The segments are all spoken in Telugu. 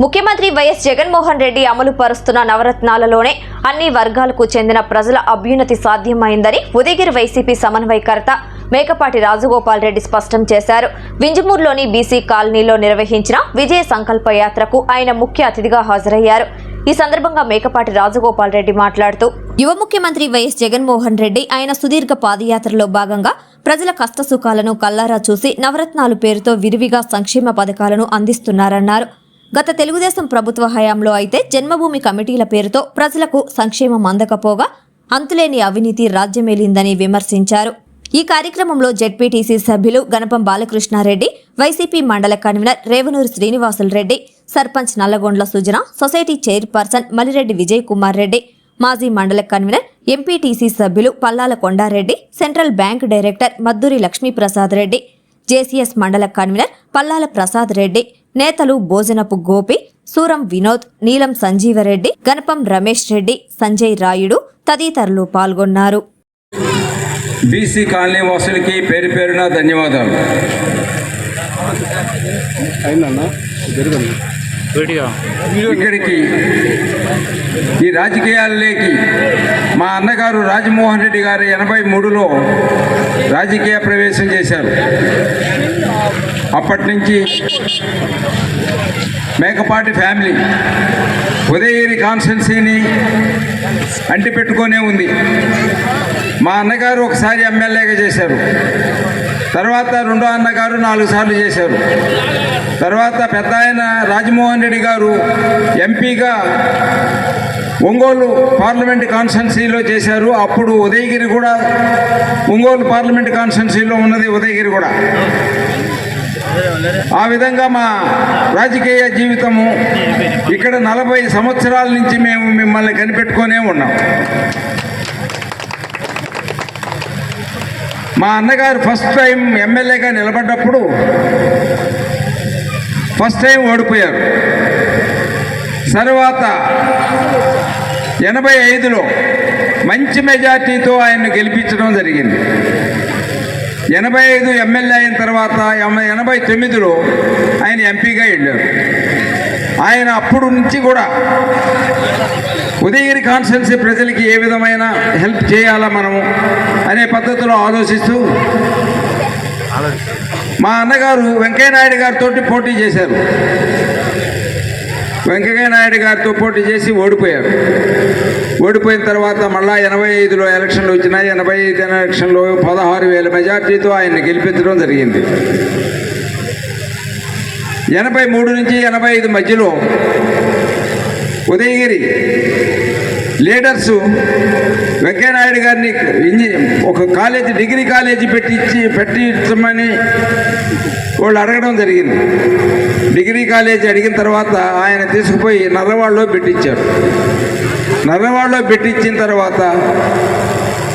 ముఖ్యమంత్రి వైఎస్ జగన్మోహన్ రెడ్డి అమలు పరుస్తున్న నవరత్నాలలోనే అన్ని వర్గాలకు చెందిన ప్రజల అభ్యున్నతి సాధ్యమైందని ఉదయగిరి వైసీపీ సమన్వయకర్త మేకపాటి రాజగోపాల్ రెడ్డి స్పష్టం చేశారు. వింజమూరులోని బీసీ కాలనీలో నిర్వహించిన విజయ సంకల్ప యాత్రకు ఆయన ముఖ్య అతిథిగా హాజరయ్యారు. ఈ సందర్భంగా మేకపాటి రాజగోపాల్ రెడ్డి మాట్లాడుతూ యువ ముఖ్యమంత్రి వైఎస్ జగన్మోహన్ రెడ్డి ఆయన సుదీర్ఘ పాదయాత్రలో భాగంగా ప్రజల కష్టసుఖాలను కల్లారా చూసి నవరత్నాలు పేరుతో విరివిగా సంక్షేమ పథకాలను అందిస్తున్నారన్నారు. గత తెలుగుదేశం ప్రభుత్వ హయాంలో అయితే జన్మభూమి కమిటీల పేరుతో ప్రజలకు సంక్షేమం అందకపోగా అంతులేని అవినీతి రాజ్యమేలిందని విమర్శించారు. ఈ కార్యక్రమంలో జెడ్పీటీసీ సభ్యులు గణపం బాలకృష్ణారెడ్డి వైసీపీ మండల convener Revanuru Srinivasulu Reddy sarpanch Nallagondla Sujana society chairperson Malireddy Vijay Kumar Reddy మాజీ మండల కన్వీనర్ ఎంపీటీసీ సభ్యులు Pallala Kondareddy central bank director Madduri Lakshmiprasad Reddy JCS మండల కన్వీనర్ పల్లాల ప్రసాద్ రెడ్డి నేతలు భోజనపు గోపి సూరం వినోద్ నీలం సంజీవరెడ్డి గణపం రమేష్ రెడ్డి సంజయ్ రాయుడు తదితరులు పాల్గొన్నారు. బీసీ కాలనీ వాసులకి పేరు పేరున ధన్యవాదాలు. ఇక్కడికి ఈ రాజకీయాల్లోకి మా అన్నగారు రాజమోహన్ రెడ్డి గారు ఎనభై మూడులో రాజకీయ ప్రవేశం చేశారు. అప్పటి నుంచి మేకపాటి ఫ్యామిలీ ఉదయగిరి కాన్స్టెన్సీని అంటిపెట్టుకొనే ఉంది. మా అన్నగారు ఒకసారి ఎమ్మెల్యేగా చేశారు. తర్వాత రెండో అన్నగారు నాలుగు సార్లు చేశారు. తర్వాత పెద్ద ఆయన రాజమోహన్ రెడ్డి గారు ఎంపీగా ఒంగోలు పార్లమెంట్ కాన్స్టెన్సీలో చేశారు. అప్పుడు ఉదయగిరి కూడా ఒంగోలు పార్లమెంట్ కాన్స్టెన్సీలో ఉన్నది ఉదయగిరి కూడా. ఆ విధంగా మా రాజకీయ జీవితము ఇక్కడ నలభై సంవత్సరాల నుంచి మేము మిమ్మల్ని కనిపెట్టుకొనే ఉన్నాం. మా అన్నగారు ఫస్ట్ టైం ఎమ్మెల్యేగా నిలబడ్డప్పుడు ఫస్ట్ టైం ఓడిపోయారు. తర్వాత ఎనభై ఐదులో మంచి మెజార్టీతో ఆయన్ను గెలిపించడం జరిగింది. ఎనభై ఐదు ఎమ్మెల్యే అయిన తర్వాత ఎనభై తొమ్మిదిలో ఆయన ఎంపీగా వెళ్ళారు. ఆయన అప్పుడు నుంచి కూడా ఉదయగిరి కాన్స్టిట్యున్సీ ప్రజలకి ఏ విధమైన హెల్ప్ చేయాలా మనము అనే పద్ధతిలో ఆలోచిస్తూ మా అన్నగారు వెంకయ్యనాయుడు గారితో పోటీ చేశారు. వెంకయ్య నాయుడు గారితో పోటీ చేసి ఓడిపోయారు. ఓడిపోయిన తర్వాత మళ్ళా ఎనభై ఐదులో ఎలక్షన్లు వచ్చినాయి. ఎనభై ఐదు ఎలక్షన్లో పదహారు వేల మెజార్టీతో ఆయన్ని గెలిపించడం జరిగింది. ఎనభై మూడు నుంచి ఎనభై ఐదు మధ్యలో ఉదయగిరి లీడర్సు వెంకయ్యనాయుడు గారిని ఇంజి ఒక కాలేజీ డిగ్రీ కాలేజీ పెట్టించి పెట్టించమని వాళ్ళు అడగడం జరిగింది. డిగ్రీ కాలేజీ అడిగిన తర్వాత ఆయన తీసుకుపోయి నల్లవాళ్ళలో పెట్టించారు. నర్రవాడలో పెట్టించిన తర్వాత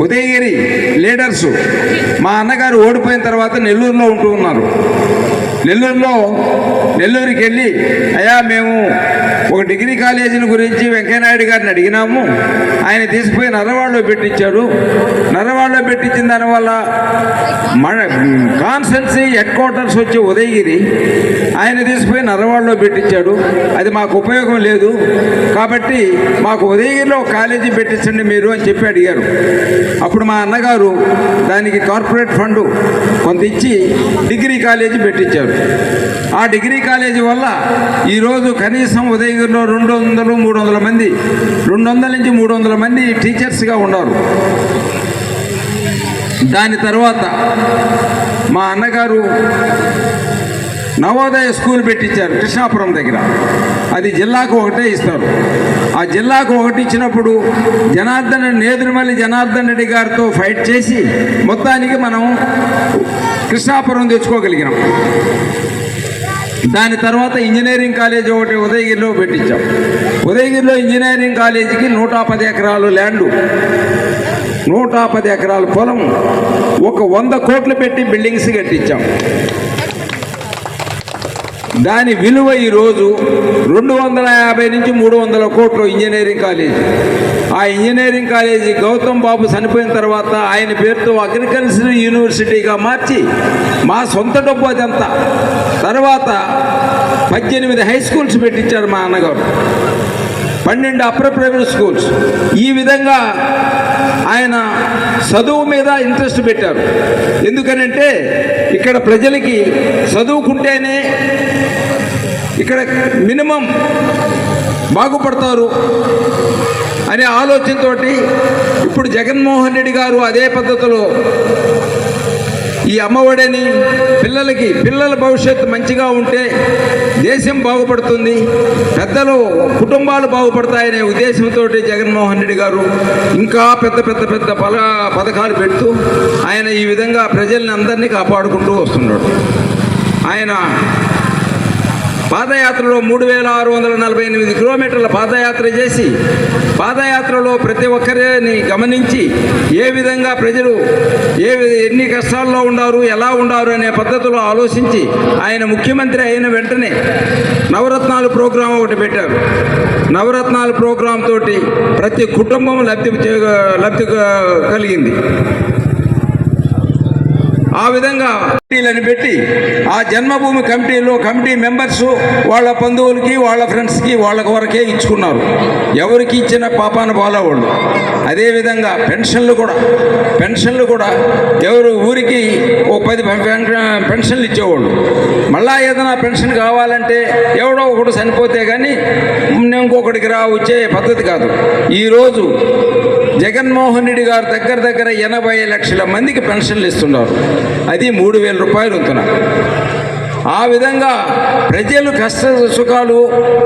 ఉదయగిరి లీడర్సు మా అన్నగారు ఓడిపోయిన తర్వాత నెల్లూరులో ఉంటూ ఉన్నారు. నెల్లూరులో నెల్లూరుకి వెళ్ళి అయ్యా మేము ఒక డిగ్రీ కాలేజీల గురించి వెంకయ్యనాయుడు గారిని అడిగినాము. ఆయన తీసుకుపోయి నర్రవాడలో పెట్టించాడు. నర్రవాడలో పెట్టించిన దానివల్ల మన కాన్స్టెన్సీ హెడ్ క్వార్టర్స్ వచ్చి ఉదయగిరి. ఆయన తీసుకుపోయి నరవాడలో పెట్టించాడు. అది మాకు ఉపయోగం లేదు. కాబట్టి మాకు ఉదయగిరిలో కాలేజీ పెట్టించండి మీరు అని చెప్పి అడిగారు. అప్పుడు మా అన్నగారు దానికి కార్పొరేట్ ఫండ్ కొంత ఇచ్చి డిగ్రీ కాలేజీ పెట్టించారు. ఆ డిగ్రీ కాలేజీ వల్ల ఈరోజు కనీసం ఉదయగిరిలో రెండు వందలు మూడు వందల మంది రెండు వందల నుంచి మూడు వందల మంది టీచర్స్గా ఉన్నారు. దాని తర్వాత మా అన్నగారు నవోదయ స్కూల్ పెట్టించారు కృష్ణాపురం దగ్గర. అది జిల్లాకు ఒకటే ఇస్తారు. ఆ జిల్లాకు ఒకటి ఇచ్చినప్పుడు జనార్దన్ నేదురుమల్లి జనార్దన్ రెడ్డి గారితో ఫైట్ చేసి మొత్తానికి మనం కృష్ణాపురం తెచ్చుకోగలిగినాం. దాని తర్వాత ఇంజనీరింగ్ కాలేజ్ ఒకటి ఉదయగిరిలో పెట్టించాం. ఉదయగిరిలో ఇంజనీరింగ్ కాలేజీకి నూట పది ఎకరాలు ల్యాండు. నూట పది ఎకరాల పొలం ఒక వంద కోట్లు పెట్టి బిల్డింగ్స్ కట్టించాం. దాని విలువ ఈరోజు రెండు వందల యాభై నుంచి మూడు వందల కోట్లు ఇంజనీరింగ్ కాలేజీ. ఆ ఇంజనీరింగ్ కాలేజీ గౌతమ్ బాబు చనిపోయిన తర్వాత ఆయన పేరుతో అగ్రికల్చర్ యూనివర్సిటీగా మార్చి మా సొంత డబ్బు అదంతా. తర్వాత పద్దెనిమిది హై స్కూల్స్ పెట్టించారు మా అన్నగారు. పన్నెండు అప్పర్ ప్రైవేట్ స్కూల్స్ ఈ విధంగా ఆయన చదువు మీద ఇంట్రెస్ట్ పెట్టారు. ఎందుకనంటే ఇక్కడ ప్రజలకి చదువుకుంటేనే ఇక్కడ మినిమం బాగుపడతారు అనే ఆలోచనతోటి ఇప్పుడు జగన్మోహన్ రెడ్డి గారు అదే పద్ధతిలో ఈ అమ్మఒడని పిల్లలకి పిల్లల భవిష్యత్తు మంచిగా ఉంటే దేశం బాగుపడుతుంది. పెద్దలు కుటుంబాలు బాగుపడతాయనే ఉద్దేశంతో జగన్మోహన్ రెడ్డి గారు ఇంకా పెద్ద పెద్ద పెద్ద పల పథకాలు పెడుతూ ఆయన ఈ విధంగా ప్రజల్ని అందరినీ కాపాడుకుంటూ వస్తున్నాడు. ఆయన పాదయాత్రలో మూడు వేల ఆరు వందల నలభై ఎనిమిది కిలోమీటర్ల పాదయాత్ర చేసి పాదయాత్రలో ప్రతి ఒక్కరిని గమనించి ఏ విధంగా ప్రజలు ఏ ఎన్ని కష్టాల్లో ఉండారు ఎలా ఉండారు అనే పద్ధతిలో ఆలోచించి ఆయన ముఖ్యమంత్రి అయిన వెంటనే నవరత్నాలు ప్రోగ్రాం ఒకటి పెట్టారు. నవరత్నాలు ప్రోగ్రాం తోటి ప్రతి కుటుంబం లబ్ధి లబ్ధి కలిగింది. ఆ విధంగా కమిటీలను పెట్టి ఆ జన్మభూమి కమిటీలో కమిటీ మెంబర్స్ వాళ్ళ బంధువులకి వాళ్ళ ఫ్రెండ్స్కి వాళ్ళ వరకే ఇచ్చుకున్నారు. ఎవరికి ఇచ్చిన పాపాన బాలవాళ్ళు. అదేవిధంగా పెన్షన్లు కూడా పెన్షన్లు కూడా ఎవరు ఊరికి ఓ పది పెన్షన్లు ఇచ్చేవాళ్ళు. మళ్ళా ఏదైనా పెన్షన్ కావాలంటే ఎవడో ఒకడు చనిపోతే కానీ ఇంకొకటికి రా వచ్చే పద్ధతి కాదు. ఈరోజు జగన్మోహన్ రెడ్డి గారు దగ్గర దగ్గర ఎనభై లక్షల మందికి పెన్షన్లు ఇస్తున్నారు. అది మూడు వేల రూపాయలు ఉంటున్నా ఆ విధంగా ప్రజలు కష్ట సుఖాలు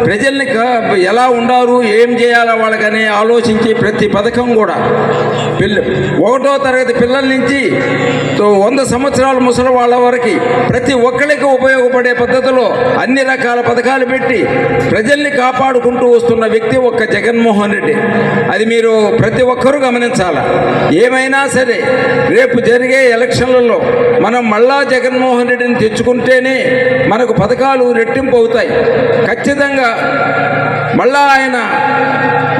ప్రజల్ని క- ఎలా ఉండారు ఏం చేయాలా వాళ్ళకని ఆలోచించి ప్రతి పథకం కూడా. పిల్ల ఒకటో తరగతి పిల్లల నుంచి వంద సంవత్సరాల ముసలి వాళ్ళ వరకు ప్రతి ఒక్కరికి ఉపయోగపడే పద్ధతిలో అన్ని రకాల పథకాలు పెట్టి ప్రజల్ని కాపాడుకుంటూ వస్తున్న వ్యక్తి ఒక్క జగన్మోహన్ రెడ్డి. అది మీరు ప్రతి ఒక్కరూ గమనించాలా. ఏమైనా సరే రేపు జరిగే ఎలక్షన్లలో మనం మళ్ళా జగన్మోహన్ రెడ్డిని తెచ్చుకుంటేనే మనకు పథకాలు రెట్టింపు అవుతాయి. ఖచ్చితంగా మళ్ళా ఆయన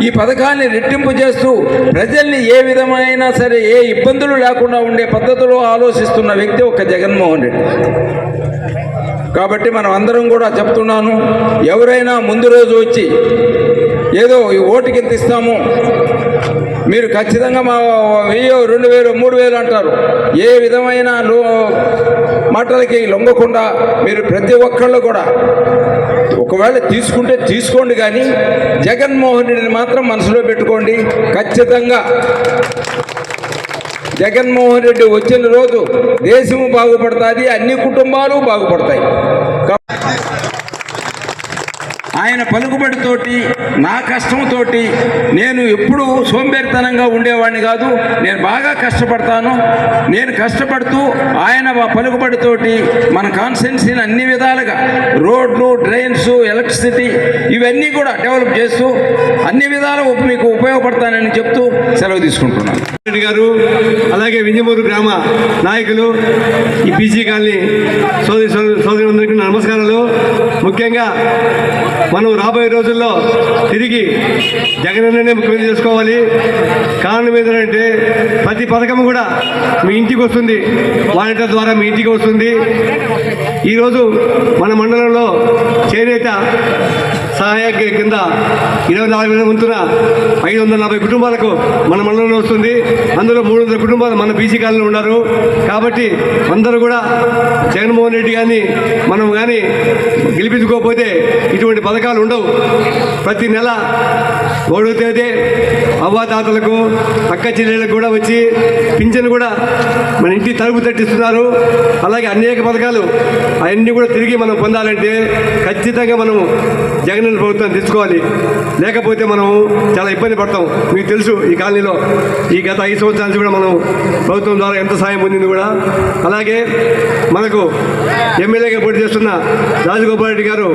ఈ పథకాన్ని రెట్టింపు చేస్తూ ప్రజల్ని ఏ విధమైన సరే ఏ ఇబ్బందులు లేకుండా ఉండే పద్ధతిలో ఆలోచిస్తున్న వ్యక్తి ఒక జగన్మోహన్ రెడ్డి. కాబట్టి మనం అందరం కూడా చెప్తున్నాను ఎవరైనా ముందు రోజు వచ్చి ఏదో ఈ ఓటుకి ఎంత ఇస్తాము మీరు ఖచ్చితంగా మా వెయ్యి రెండు వేలు మూడు వేలు అంటారు. ఏ విధమైన మాటలకి లొంగకుండా మీరు ప్రతి ఒక్కళ్ళు కూడా ఒకవేళ తీసుకుంటే తీసుకోండి కానీ జగన్మోహన్ రెడ్డిని మాత్రం మనసులో పెట్టుకోండి. ఖచ్చితంగా జగన్మోహన్ రెడ్డి వచ్చిన రోజు దేశము బాగుపడుతుంది అన్ని కుటుంబాలు బాగుపడతాయి. ఆయన పలుకుబడితోటి నా కష్టంతోటి నేను ఎప్పుడు సోంబేరితనంగా ఉండేవాడిని కాదు. నేను బాగా కష్టపడతాను. నేను కష్టపడుతూ ఆయన పలుకుబడితోటి మన కాన్స్టెన్సీని అన్ని విధాలుగా రోడ్లు డ్రైన్స్ ఎలక్ట్రిసిటీ ఇవన్నీ కూడా డెవలప్ చేస్తూ అన్ని విధాలుగా మీకు ఉపయోగపడతానని చెప్తూ సెలవు తీసుకుంటున్నాను. రెడ్డి గారు అలాగే వింజమూరు గ్రామ నాయకులు ఈ పీజీ కాలనీ సోదరి సోదరులందరికీ నా నమస్కారాలు. ముఖ్యంగా మనం రాబోయే రోజుల్లో తిరిగి జగనన్ననే ముఖ్యమంత్రి చేసుకోవాలి. కారణం ఏంటంటే ప్రతి పథకం కూడా మీ ఇంటికి వస్తుంది. వాలంటీర్ ద్వారా మీ ఇంటికి వస్తుంది. ఈరోజు మన మండలంలో చేనేత సహాయ కింద ఇరవై నాలుగు వేల వంతున ఐదు వందల నలభై కుటుంబాలకు మన మండలంలో వస్తుంది. అందులో మూడు వందల కుటుంబాలు మన బీసీ కాలంలో ఉన్నారు. కాబట్టి అందరూ కూడా జగన్మోహన్ రెడ్డి కానీ మనం కానీ గెలిపించుకోకపోతే ఇటువంటి పథకాలు ఉండవు. ప్రతి నెల ఒకటో తేదీ అవ్వాతాతలకు అక్క చెల్లెళ్ళకు కూడా వచ్చి పింఛన్ కూడా మన ఇంటి తలుపు తట్టిస్తున్నారు. అలాగే అనేక పథకాలు అవన్నీ కూడా తిరిగి మనం పొందాలంటే ఖచ్చితంగా మనం జగన్ ప్రభుత్వం తీసుకోవాలి. లేకపోతే మనం చాలా ఇబ్బంది పడతాం. మీకు తెలుసు ఈ కాలనీలో ఈ గత ఐదు సంవత్సరాల నుంచి కూడా మనం ప్రభుత్వం ద్వారా ఎంత సాయం పొందింది కూడా. అలాగే మనకు ఎమ్మెల్యేగా పోటీ చేస్తున్న రాజగోపాల్ రెడ్డి గారు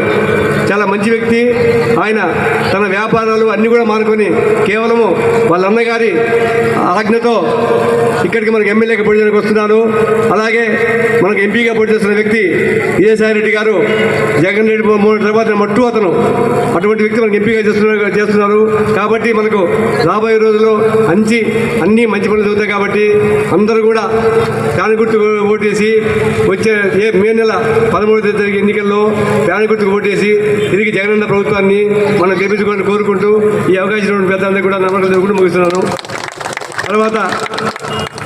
చాలా మంచి వ్యక్తి. ఆయన తన వ్యాపారాలు అన్నీ కూడా మానుకొని కేవలము వాళ్ళ అన్నగారి ఆజ్ఞతో ఇక్కడికి మనకు ఎమ్మెల్యేగా పోటీ చేయడానికి వస్తున్నారు అలాగే మనకు ఎంపీగా పోటీ చేస్తున్న వ్యక్తి విజయసాయి రెడ్డి గారు జగన్ రెడ్డి మూడు తర్వాత మట్టు అతను. అటువంటి వ్యక్తి మనకు ఎంపీగా చేస్తున్నారు చేస్తున్నారు. కాబట్టి మనకు రాబోయే రోజుల్లో మంచి అన్ని మంచి పనులు జరుగుతాయి కాబట్టి అందరూ కూడా ఫ్యాన్ గుర్తు ఓటేసి వచ్చే ఏ మే నెల పదమూడు తేదీ ఎన్నికల్లో ఫ్యాన్ గుర్తుకు ఓటేసి తిరిగి జగనన్న ప్రభుత్వాన్ని మనం గెలిపించుకోవాలని కోరుకుంటూ ఈ అవకాశం ఇచ్చినటువంటి పెద్దలందరూ కూడా నమ్మకం జరుగుతూ ముగిస్తున్నాను. తర్వాత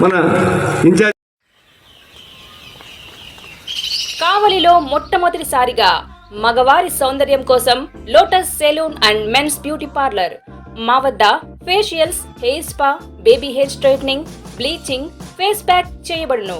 మన ఇన్ఛార్జ్ కావలిలో మొట్టమొదటిసారిగా మగవారి సౌందర్యం కోసం lotus salon and men's beauty parlour. మా వద్ద facials hair spa baby hair straightening bleaching face pack చేయబడును.